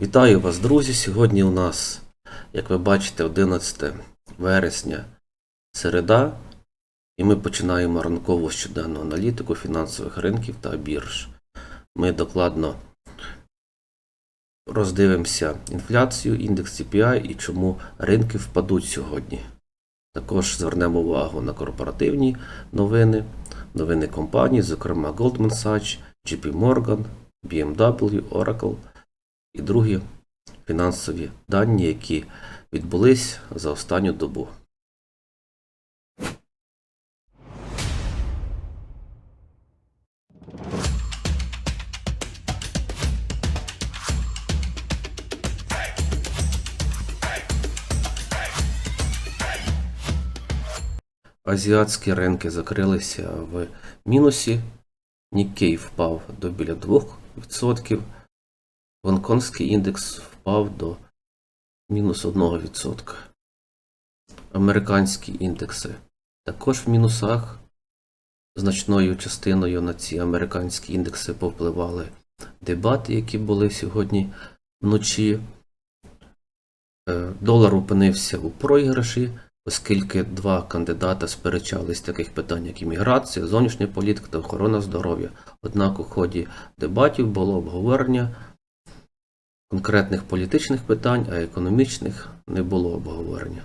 Вітаю вас, друзі! Сьогодні у нас, як ви бачите, 11 вересня середа, і ми починаємо ранкову щоденну аналітику фінансових ринків та бірж. Ми докладно роздивимося інфляцію, індекс CPI і чому ринки впадуть сьогодні. Також звернемо увагу на корпоративні новини, новини компаній, зокрема Goldman Sachs, JP Morgan, BMW, Oracle і другі фінансові дані, які відбулись за останню добу. Азіатські ринки закрилися в мінусі. Нікей впав до біля 2%. Гонконгський індекс впав до мінус 1%. Американські індекси також в мінусах. Значною частиною на ці американські індекси повпливали дебати, які були сьогодні вночі. Е, Долар опинився у проіграші, оскільки два кандидата сперечались таких питань, як імміграція, зовнішня політика та охорона здоров'я. Однак у ході дебатів було обговорення конкретних політичних питань, а економічних не було обговорення.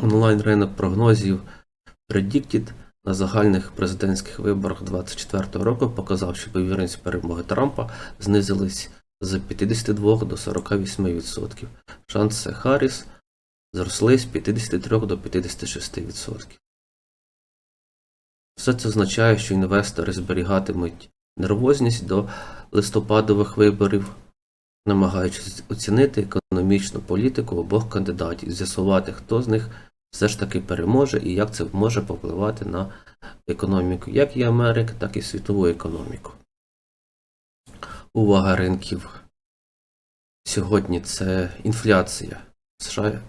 Онлайн ринок прогнозів Predicted на загальних президентських виборах 2024 року показав, що ймовірність перемоги Трампа знизились з 52 до 48%. Шанси Харріс зросли з 53 до 56%. Все це означає, що інвестори зберігатимуть нервозність до листопадових виборів, намагаючись оцінити економічну політику обох кандидатів, з'ясувати, хто з них все ж таки переможе і як це може попливати на економіку як і Америки, так і світову економіку. Увага ринків сьогодні це інфляція. США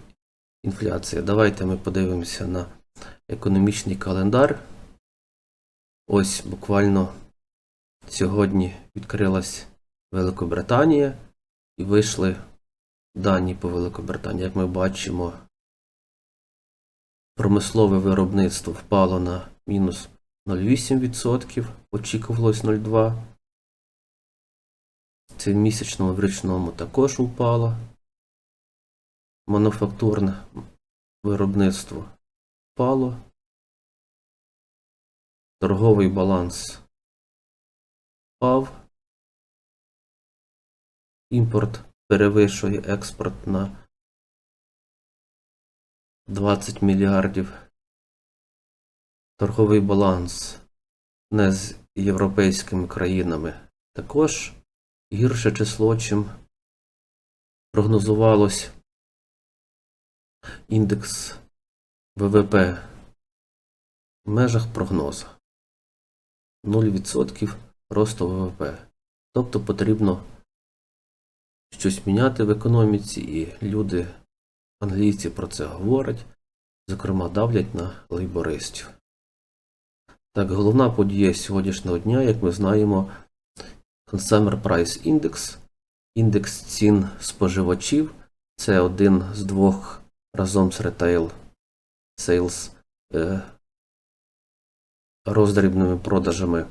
інфляція. Давайте ми подивимося на економічний календар. Ось буквально сьогодні відкрилась Великобританія і вийшли дані по Великобританії. Як ми бачимо, промислове виробництво впало на мінус 0,8%, очікувалось 0,2%. Це в місячному в річному також упало. Мануфактурне виробництво впало. Торговий баланс впав. Імпорт перевищує експорт на 20 мільярдів. Торговий баланс не з європейськими країнами також гірше число, чим прогнозувалось індекс ВВП в межах прогнозу 0% росту ВВП. Тобто потрібно щось міняти в економіці, і люди, англійці про це говорять, зокрема, давлять на лейбористів. Так, головна подія сьогоднішнього дня, як ми знаємо, Consumer Price Index, індекс цін споживачів. Це один з двох разом з Retail Sales е, роздрібними продажами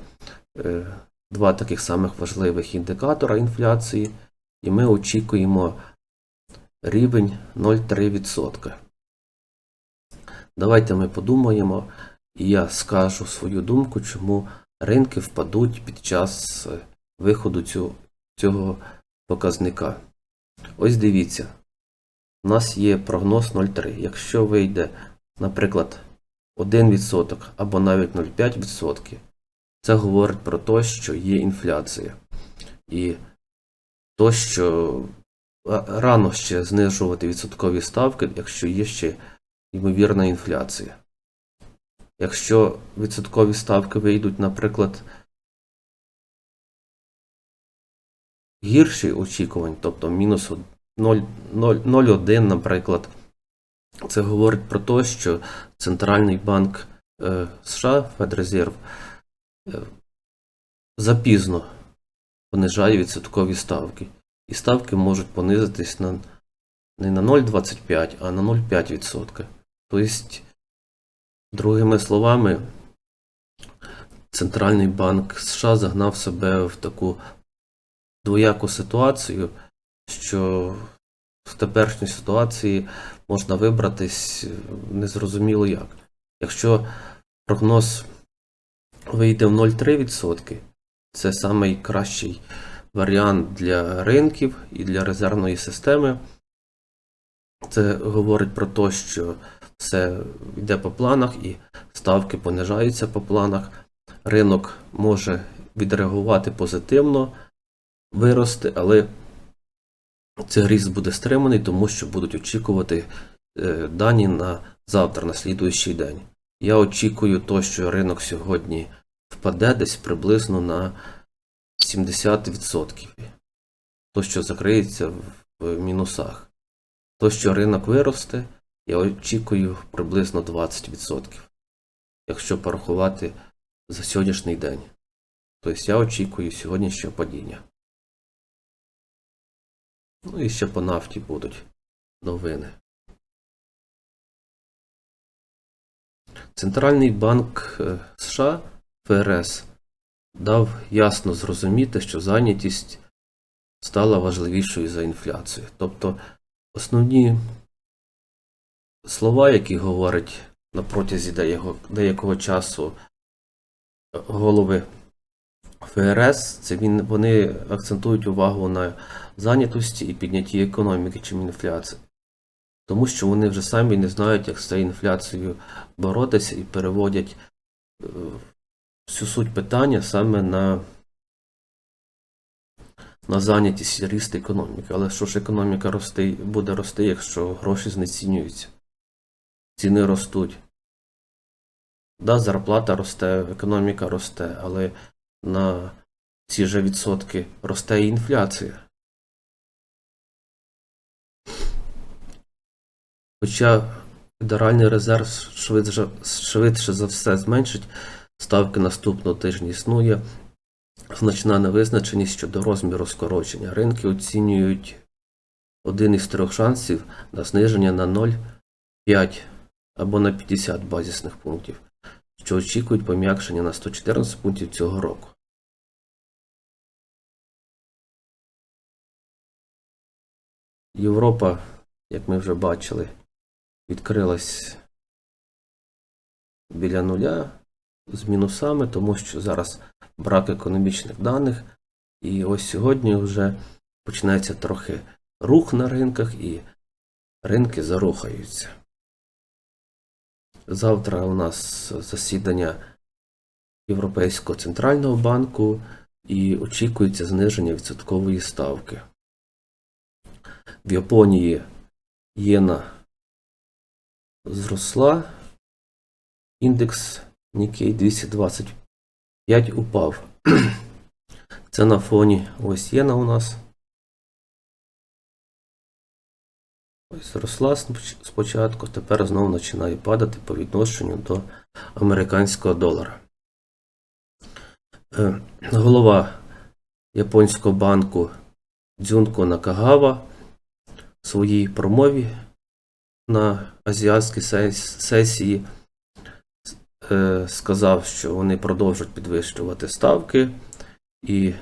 е, два таких самих важливих індикатора інфляції, і ми очікуємо рівень 0,3%. Давайте ми подумаємо, і я скажу свою думку, чому ринки впадуть під час е, виходу цього, цього показника. Ось дивіться, у нас є прогноз 0,3. Якщо вийде, наприклад, 1% або навіть 0,5%, це говорить про те, що є інфляція. І то, що рано ще знижувати відсоткові ставки, якщо є ще ймовірна інфляція. Якщо відсоткові ставки вийдуть, наприклад, гірші очікувань, тобто мінус 0,1, наприклад, це говорить про те, що Центральний банк е, США, Федрезерв, е, запізно понижає відсоткові ставки. і ставки можуть понизитись на не на 0,25, а на 0,5%. Тобто, другими словами, Центральний банк США загнав себе в таку двояку ситуацію, що в теперішній ситуації можна вибратись незрозуміло як. Якщо прогноз вийде в 0,3%, це найкращий варіант для ринків і для резервної системи. Це говорить про те, що все йде по планах і ставки понижаються по планах. Ринок може відреагувати позитивно, вирости, але цей ріст буде стриманий, тому що будуть очікувати е, дані на завтра, на слідуючий день. Я очікую то, що ринок сьогодні впаде десь приблизно на 70%. То, що закриється в мінусах. То, що ринок виросте, я очікую приблизно 20%. Якщо порахувати за сьогоднішній день. Тобто я очікую сьогоднішнього падіння. Ну і ще по нафті будуть новини. Центральний банк е, США ФРС дав ясно зрозуміти, що зайнятість стала важливішою за інфляцію. Тобто основні слова, які говорять на протязі деякого, деякого часу голови ФРС, це він, вони акцентують увагу на зайнятості і піднятті економіки, чим інфляції. Тому що вони вже самі не знають, як з цією інфляцією боротися і переводять е, всю суть питання саме на, на зайнятість ріст економіки. Але що ж економіка рости, буде рости, якщо гроші знецінюються? Ціни ростуть. Да, зарплата росте, економіка росте, але на ці же відсотки росте і інфляція. Хоча Федеральний резерв швидше, швидше за все зменшить ставки наступного тижня існує значна невизначеність щодо розміру скорочення. Ринки оцінюють один із трьох шансів на зниження на 0,5 або на 50 базисних пунктів, що очікують пом'якшення на 114 пунктів цього року. Європа, як ми вже бачили, відкрилась біля нуля з мінусами, тому що зараз брак економічних даних. І ось сьогодні вже починається трохи рух на ринках, і ринки зарухаються. Завтра у нас засідання Європейського центрального банку і очікується зниження відсоткової ставки. В Японії єна зросла, індекс Nikkei 225 упав. Це на фоні ось єна у нас. Ось зросла спочатку, тепер знову починає падати по відношенню до американського долара. Е, голова японського банку Дзюнко Накагава в своїй промові на азіатській сесії сказав, що вони продовжують підвищувати ставки, і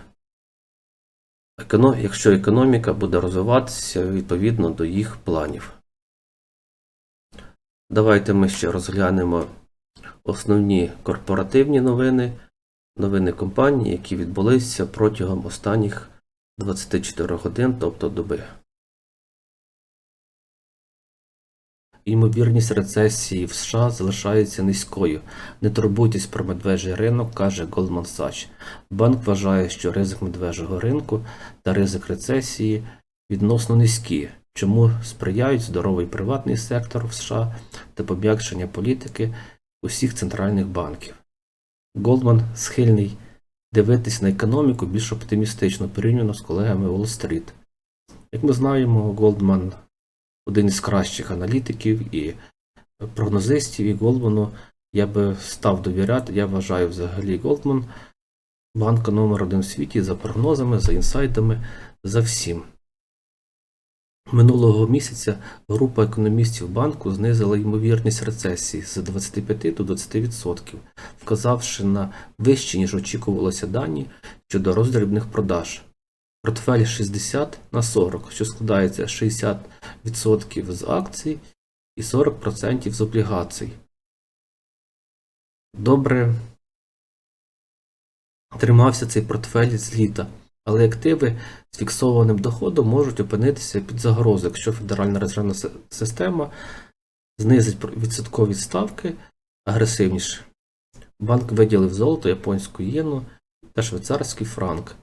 якщо економіка буде розвиватися відповідно до їх планів. Давайте ми ще розглянемо основні корпоративні новини, новини компанії, які відбулися протягом останніх 24 годин, тобто доби. Ймовірність рецесії в США залишається низькою. Не турбуйтесь про медвежий ринок, каже Goldman Sachs. Банк вважає, що ризик медвежого ринку та ризик рецесії відносно низькі, чому сприяють здоровий приватний сектор в США та пом'якшення політики усіх центральних банків. Goldman схильний дивитись на економіку більш оптимістично порівняно з колегами Уолл-стріт. Як ми знаємо, Goldman – один із кращих аналітиків і прогнозистів, і Голдману я би став довіряти. Я вважаю взагалі Голдман банка номер один в світі за прогнозами, за інсайдами, за всім. Минулого місяця група економістів банку знизила ймовірність рецесії з 25 до 20%, вказавши на вищі, ніж очікувалося дані щодо роздрібних продаж. Портфель 60 на 40, що складається 60% з акцій і 40% з облігацій. Добре тримався цей портфель з літа, але активи з фіксованим доходом можуть опинитися під загрозою, якщо Федеральна резервна система знизить відсоткові ставки агресивніше. Банк виділив золото, японську єну та швейцарський франк,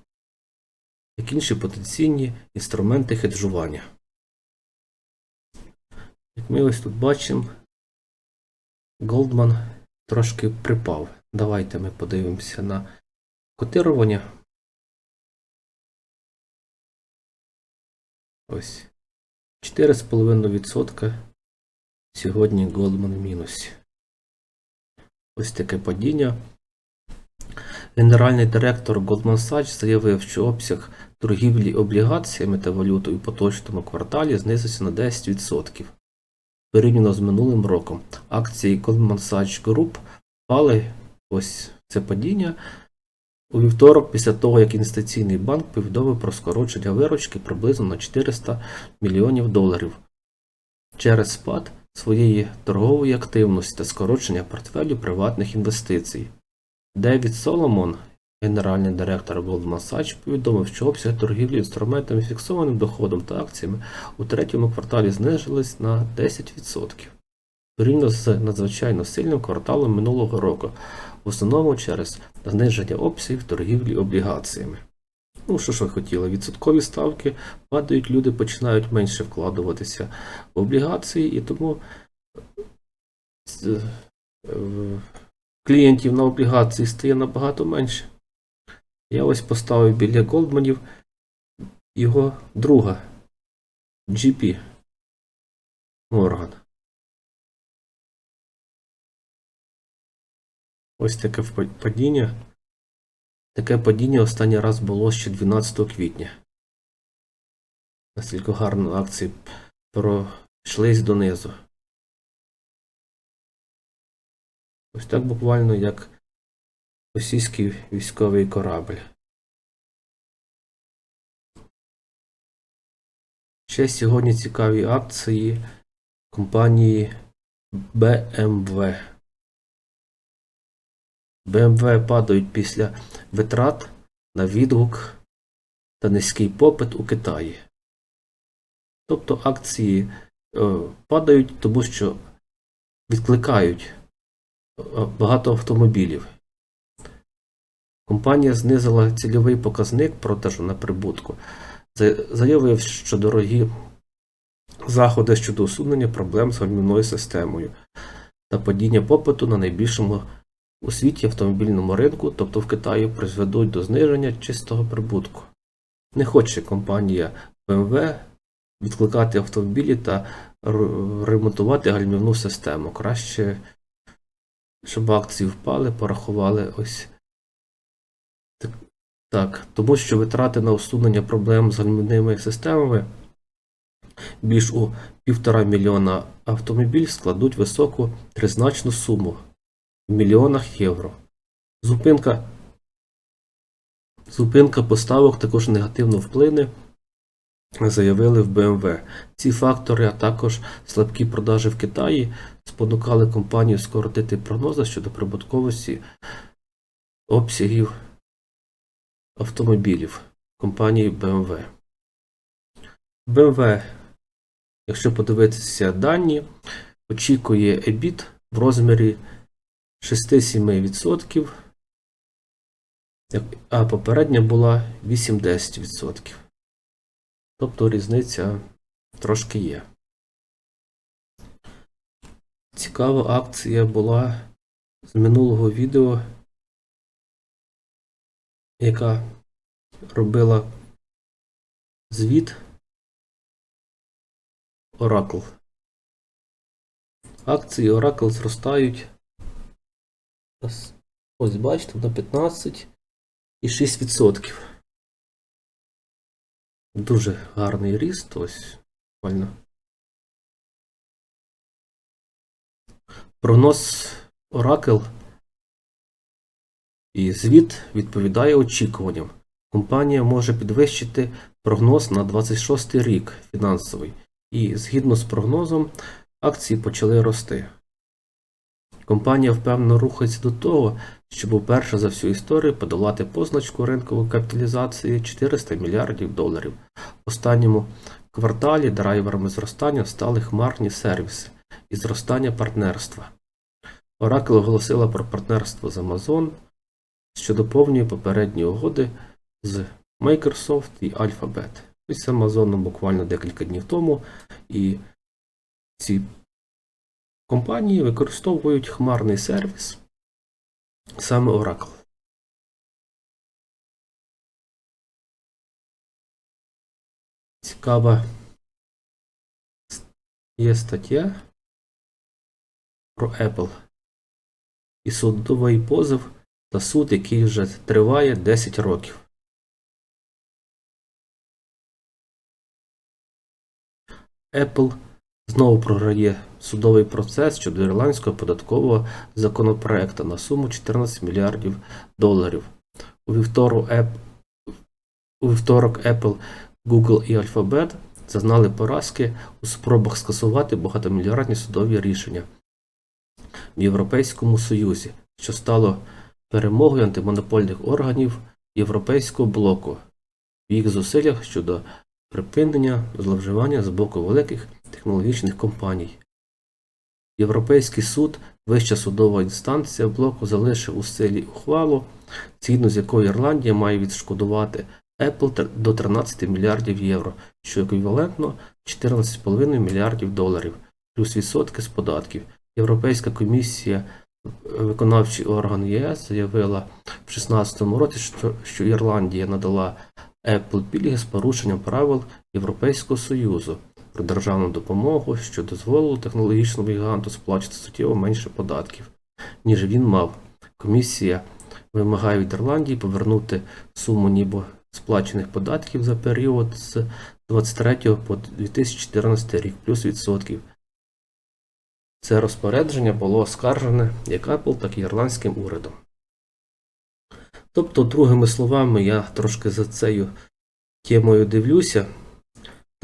як інші потенційні інструменти хеджування. Як ми ось тут бачимо, Голдман трошки припав. Давайте ми подивимося на котирування. Ось 4,5% сьогодні Goldman в мінусі. Ось таке падіння. Генеральний директор Goldman Sachs заявив, що обсяг торгівлі облігаціями та валютою у поточному кварталі знизився на 10% порівняно з минулим роком. Акції Goldman Sachs Group впали ось це падіння у вівторок після того, як інвестиційний банк повідомив про скорочення виручки приблизно на 400 мільйонів доларів через спад своєї торгової активності та скорочення портфелю приватних інвестицій. Девід Соломон, генеральний директор Goldman Sachs, повідомив, що обсяг торгівлі інструментами фіксованим доходом та акціями у третьому кварталі знизились на 10%, порівняно з надзвичайно сильним кварталом минулого року, в основному через зниження обсягів торгівлі облігаціями. Ну, що ж ви хотіли, відсоткові ставки падають, люди починають менше вкладуватися в облігації, і тому е, клієнтів на облігації стає набагато менше. Я ось поставив біля Голдманів його друга GP Морган. Ось таке падіння. Таке падіння останній раз було ще 12 квітня. Настільки гарно акції пройшлись донизу. Ось так буквально як російський військовий корабль. Ще сьогодні цікаві акції компанії BMW. BMW падають після витрат на відгук та низький попит у Китаї. Тобто акції е, падають, тому що відкликають багато автомобілів. Компанія знизила цільовий показник продажу на прибутку, заявив, що дорогі заходи щодо усунення проблем з гальмівною системою та падіння попиту на найбільшому у світі автомобільному ринку, тобто в Китаї, призведуть до зниження чистого прибутку. Не хоче компанія BMW відкликати автомобілі та ремонтувати гальмівну систему. Краще, щоб акції впали, порахували ось так. Тому що витрати на усунення проблем з гальмівними системами більш у півтора мільйона автомобіль складуть високу тризначну суму в мільйонах євро. Зупинка, зупинка поставок також негативно вплине, заявили в BMW. Ці фактори, а також слабкі продажі в Китаї спонукали компанію скоротити прогнози щодо прибутковості обсягів автомобілів компанії BMW. BMW, якщо подивитися дані, очікує EBIT в розмірі 6-7%, а попередня була 8-10%. Тобто різниця трошки є. Цікава акція була з минулого відео, яка робила звіт Oracle. Акції Oracle зростають. Ось- бачите, на 15,6%. Дуже гарний ріст. Ось Буквально. Прогноз Oracle і звіт відповідає очікуванням. Компанія може підвищити прогноз на 26 рік фінансовий, і згідно з прогнозом, акції почали рости. Компанія впевнено рухається до того, щоб уперше за всю історію подолати позначку ринкової капіталізації 400 мільярдів доларів. В останньому кварталі драйверами зростання стали хмарні сервіси і зростання партнерства. Oracle оголосила про партнерство з Amazon, що доповнює попередні угоди з Microsoft і Alphabet. Ось з Amazon буквально декілька днів тому, і ці компанії використовують хмарний сервіс саме Oracle. Цікава є стаття про Apple і судовий позов та суд, який вже триває 10 років. Apple знову програє судовий процес щодо ірландського податкового законопроекту на суму 14 мільярдів доларів. У вівторок, App- у вівторок Apple, Google і Alphabet зазнали поразки у спробах скасувати багатомільярдні судові рішення в Європейському Союзі, що стало перемогою антимонопольних органів Європейського блоку в їх зусиллях щодо припинення зловживання з боку великих технологічних компаній. Європейський суд, вища судова інстанція блоку залишив у силі ухвалу, згідно з якою Ірландія має відшкодувати Apple до 13 мільярдів євро, що еквівалентно 14,5 мільярдів доларів, плюс відсотки з податків. Європейська комісія, виконавчий орган ЄС, заявила в 2016 році, що Ірландія надала Apple пільги з порушенням правил Європейського Союзу про державну допомогу, що дозволило технологічному гіганту сплачувати суттєво менше податків, ніж він мав. Комісія вимагає від Ірландії повернути суму ніби сплачених податків за період з 23 по 2014 рік, плюс відсотків. Це розпорядження було оскаржене як Apple, так і ірландським урядом. Тобто, другими словами, я трошки за цією темою дивлюся.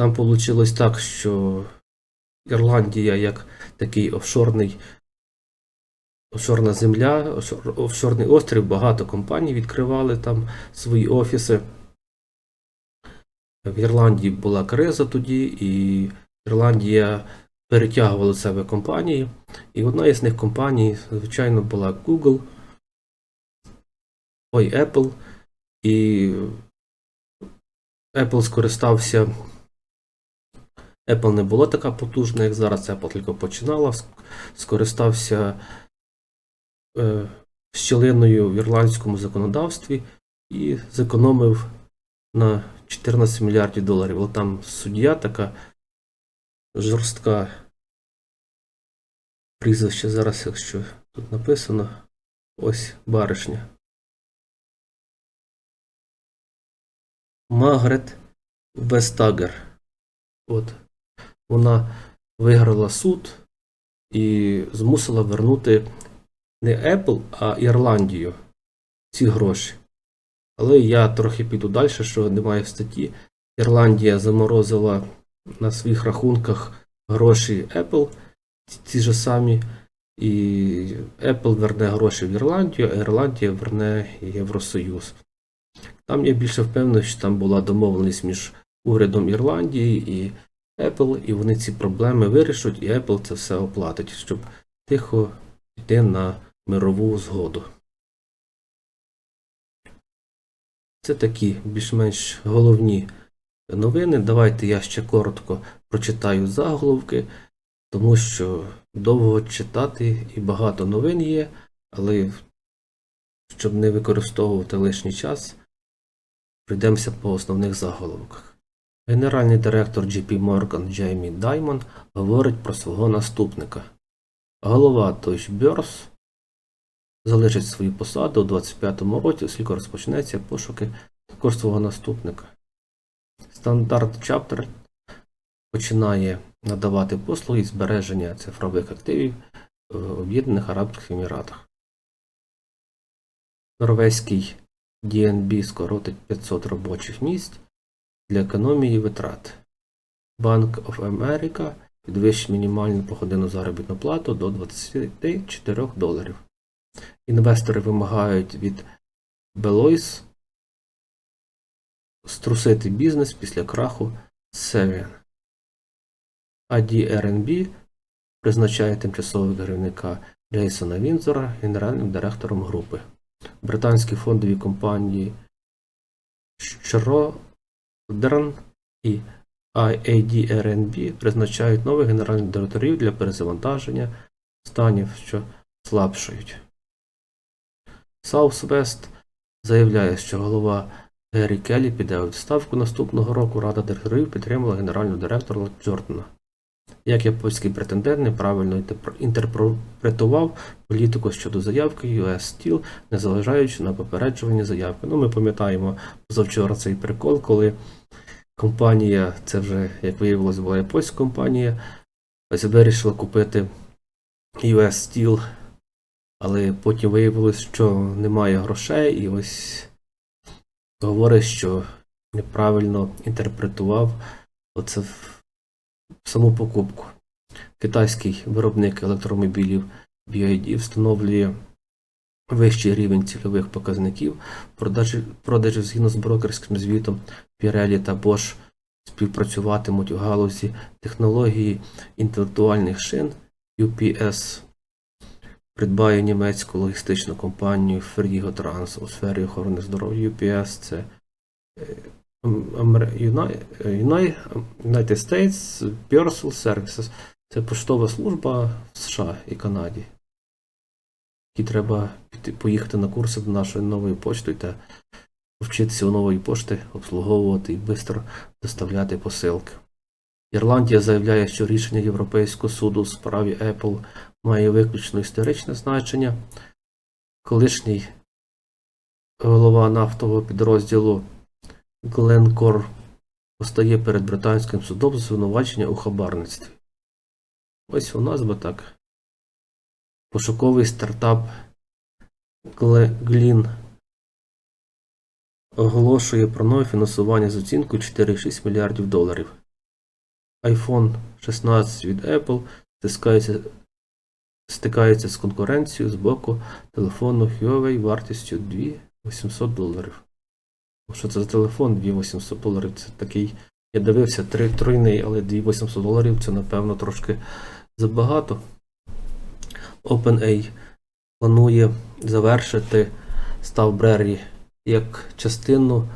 Там вийшло так, що Ірландія як такий офшорний, офшорна земля, офшорний острів, багато компаній відкривали там свої офіси. В Ірландії була криза тоді, і Ірландія перетягувала себе компанії. І одна із них компаній, звичайно, була Google, ой, Apple. І Apple скористався. Apple не була така потужна, як зараз. Apple тільки починала. Скористався е, щілиною в ірландському законодавстві і зекономив на 14 мільярдів доларів. Але там суддя така жорстка прізвище зараз, якщо тут написано. Ось баришня. Магрет Вестагер. От. Вона виграла суд і змусила вернути не Apple, а Ірландію ці гроші. Але я трохи піду далі, що немає в статті. Ірландія заморозила на своїх рахунках гроші Apple, ці ж самі, і Apple верне гроші в Ірландію, а Ірландія верне Євросоюз. Там я більше впевнений, що там була домовленість між урядом Ірландії і Apple, і вони ці проблеми вирішать, і Apple це все оплатить, щоб тихо йти на мирову згоду. Це такі більш-менш головні новини. Давайте я ще коротко прочитаю заголовки, тому що довго читати і багато новин є, але щоб не використовувати лишній час, прийдемося по основних заголовках. Генеральний директор JP Morgan Джеймі Даймон говорить про свого наступника. Голова Deutsche Börse залишить свою посаду у 2025 році, оскільки розпочнеться пошуки також свого наступника. Стандарт Чаптер починає надавати послуги збереження цифрових активів в Об'єднаних Арабських Еміратах. Норвезький DNB скоротить 500 робочих місць для економії витрат. Bank of America підвищить мінімальну погодинну заробітну плату до 24 доларів. Інвестори вимагають від Belois струсити бізнес після краху Sevian. ADRNB призначає тимчасового керівника Джейсона Вінзора генеральним директором групи. Британські фондові компанії Schrodern і ADRNB призначають нових генеральних директорів для перезавантаження станів, що слабшають. Southwest заявляє, що голова Геррі Келлі піде у відставку наступного року. Рада директорів підтримала генерального директора Джордана. Як японський претендент неправильно інтерпретував політику щодо заявки US Steel, незважаючи на попереджування заявки. Ну, ми пам'ятаємо позавчора цей прикол, коли компанія, це вже, як виявилось, була японська компанія, ось вирішила купити US Steel, але потім виявилось, що немає грошей, і ось говорить, що неправильно інтерпретував оце саму покупку. Китайський виробник електромобілів BYD встановлює вищий рівень цільових показників продажі, продажів згідно з брокерським звітом Pirelli та Bosch співпрацюватимуть у галузі технології інтелектуальних шин UPS придбає німецьку логістичну компанію Frigo Trans у сфері охорони здоров'я UPS це е, United States Parcel Services. Це поштова служба в США і Канаді. Які треба поїхати на курси до нашої нової почти та вчитися у нової пошти, обслуговувати і швидко доставляти посилки. Ірландія заявляє, що рішення Європейського суду у справі Apple має виключно історичне значення. Колишній голова нафтового підрозділу Glencore постає перед британським судом звинувачення у хабарництві. Ось у нас би так. Пошуковий стартап Glyn оголошує про нове фінансування з оцінкою 4,6 мільярдів доларів. iPhone 16 від Apple стискається, стикається з конкуренцією з боку телефону Huawei вартістю 2800 доларів. Що це за телефон 2800 доларів? Це такий. Я дивився тройний, але 2800 доларів це, напевно, трошки забагато. OpenAI планує завершити Ставбрері як частину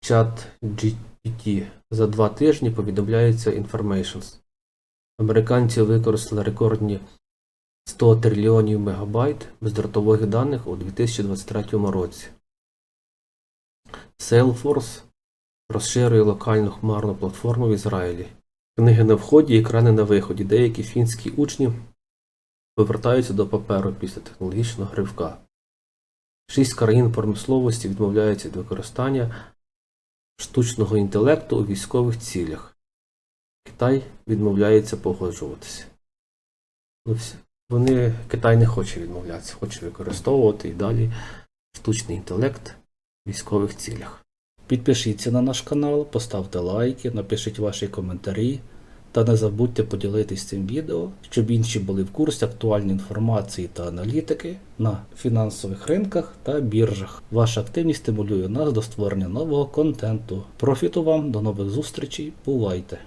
чат GPT. За два тижні повідомляється Informations. Американці використали рекордні 100 трильйонів мегабайт бездротових даних у 2023 році. Salesforce розширює локальну хмарну платформу в Ізраїлі. Книги на вході екрани на виході. Деякі фінські учні повертаються до паперу після технологічного гривка. Шість країн промисловості відмовляються від використання штучного інтелекту у військових цілях. Китай відмовляється погоджуватися. Ну, Вони, Китай не хоче відмовлятися, хоче використовувати і далі штучний інтелект в військових цілях. Підпишіться на наш канал, поставте лайки, напишіть ваші коментарі та не забудьте поділитись цим відео, щоб інші були в курсі актуальної інформації та аналітики на фінансових ринках та біржах. Ваша активність стимулює нас до створення нового контенту. Профіту вам, до нових зустрічей, бувайте!